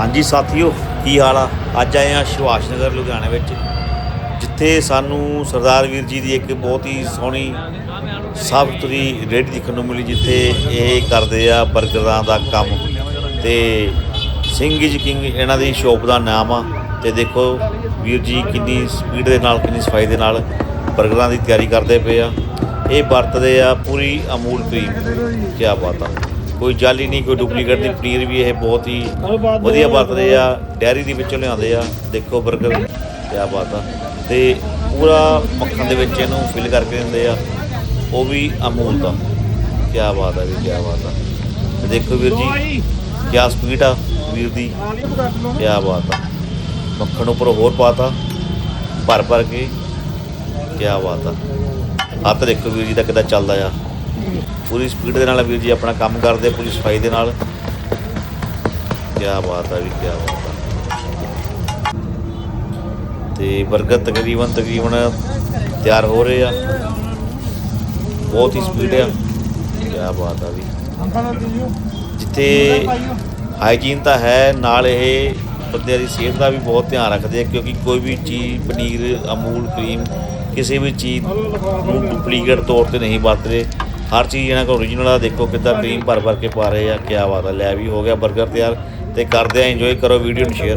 ਹਾਂਜੀ ਸਾਥੀਓ, ਕੀ ਹਾਲ ਆ? ਅੱਜ ਆਏ ਆ ਸੁਭਾਸ਼ ਨਗਰ, ਲੁਧਿਆਣੇ ਵਿੱਚ, ਜਿੱਥੇ ਸਾਨੂੰ ਸਰਦਾਰ ਵੀਰ ਜੀ ਦੀ ਇੱਕ ਬਹੁਤ ਹੀ ਸੋਹਣੀ ਸਾਫ਼ ਸੁਥਰੀ ਰੇਹੜੀ ਦੇਖਣ ਨੂੰ ਮਿਲੀ, ਜਿੱਥੇ ਇਹ ਕਰਦੇ ਆ 버ਗਰਾਂ ਦਾ ਕੰਮ। ਤੇ ਸਿੰਘ ਇਜ ਕਿੰਗ, ਇਹਨਾਂ ਦੀ ਸ਼ੋਪ ਦਾ ਨਾਮ ਆ। ਤੇ ਦੇਖੋ ਵੀਰ ਜੀ ਕਿੰਨੀ ਸਪੀਡ ਦੇ ਨਾਲ, ਕਿੰਨੀ ਸਫ਼ਾਈ ਦੇ ਨਾਲ 버ਗਰਾਂ ਦੀ ਤਿਆਰੀ ਕਰਦੇ ਪਏ ਆ। ਇਹ ਵਰਤਦੇ ਆ ਪੂਰੀ ਅਮੂਲ ਕਰੀਮ ਕੀ ਬਾਤ ਆ। ਕੋਈ ਜਾਲੀ ਨਹੀਂ, ਕੋਈ ਡੁਪਲੀਕੇਟ ਨਹੀਂ ਪਨੀਰ ਵੀ ਇਹ ਬਹੁਤ ਹੀ ਵਧੀਆ ਵਰਤਦੇ ਆ, ਡੈਰੀ ਦੇ ਵਿੱਚੋਂ ਲਿਆਉਂਦੇ ਆ। ਦੇਖੋ 버ਗਰ ਕਿਆ ਬਾਤ ਆ। ਤੇ ਪੂਰਾ ਮੱਖਣ ਦੇ ਵਿੱਚ ਇਹਨੂੰ ਫਿਲ ਕਰਕੇ ਦਿੰਦੇ ਆ। ਉਹ ਵੀ ਅਮੂਲ ਦਾ। ਕਿਆ ਬਾਤ ਆ ਵੀ ਕਿਆ ਬਾਤ ਆ। ਤੇ ਦੇਖੋ ਵੀਰ ਜੀ, ਕਿਆ ਸਪੀਡ ਆ ਵੀਰ ਦੀ। ਕਿਆ ਬਾਤ ਆ। ਮੱਖਣ ਉੱਪਰ ਹੋਰ ਪਾਤਾ ਭਰ ਭਰ ਕੇ। ਕਿਆ ਬਾਤ ਆ। ਹੱਥ ਦੇਖੋ ਵੀਰ ਜੀ ਦਾ ਕਿੱਦਾਂ ਚੱਲਦਾ ਆ। ਪੂਰੀ ਸਪੀਡ ਦੇ ਨਾਲ ਵੀਰ ਜੀ ਆਪਣਾ ਕੰਮ ਕਰਦੇ, ਪੂਰੀ ਸਫ਼ਾਈ ਦੇ ਨਾਲ। ਕੀ ਬਾਤ ਆ ਵੀ ਕੀ ਬਾਤ ਆ। ਤੇ 버ਗਰ ਤਕਰੀਬਨ ਤਕਰੀਬਨ ਤਿਆਰ ਹੋ ਰਹੇ ਆ। ਬਹੁਤ ਹੀ ਸਪੀਡ ਆ। ਕੀ ਬਾਤ ਆ ਵੀ। ਜਿੱਥੇ ਹਾਈਜੀਨ ਤਾਂ ਹੈ, ਨਾਲ ਇਹ ਬੰਦੇ ਦੀ ਸਿਹਤ ਦਾ ਵੀ ਬਹੁਤ ਧਿਆਨ ਰੱਖਦੇ ਆ, ਕਿਉਂਕਿ ਕੋਈ ਵੀ ਚੀਜ਼, ਪਨੀਰ, ਅਮੂਲ, ਕਰੀਮ, ਕਿਸੇ ਵੀ ਚੀਜ਼ ਨੂੰ ਡੁਪਲੀਕੇਟ ਤੌਰ ਤੇ ਨਹੀਂ ਵਰਤਦੇ। ਹਰ ਚੀਜ਼ ਇਹਨਾਂ ਕੋਲ ਓਰੀਜਨਲ ਆ, ਦੇਖੋ ਕਿੱਦਾਂ ਕਰੀਮ ਭਰ ਭਰ ਕੇ ਪਾ ਰਹੇ ਆ ਕੀ ਬਾਤ ਆ, ਲੈ ਵੀ ਹੋ ਗਿਆ 버ਗਰ ਤਿਆਰ ਤੇ ਕਰਦੇ ਆ ਇੰਜੋਏ ਕਰੋ ਵੀਡੀਓ ਨੂੰ ਸ਼ੇਅਰ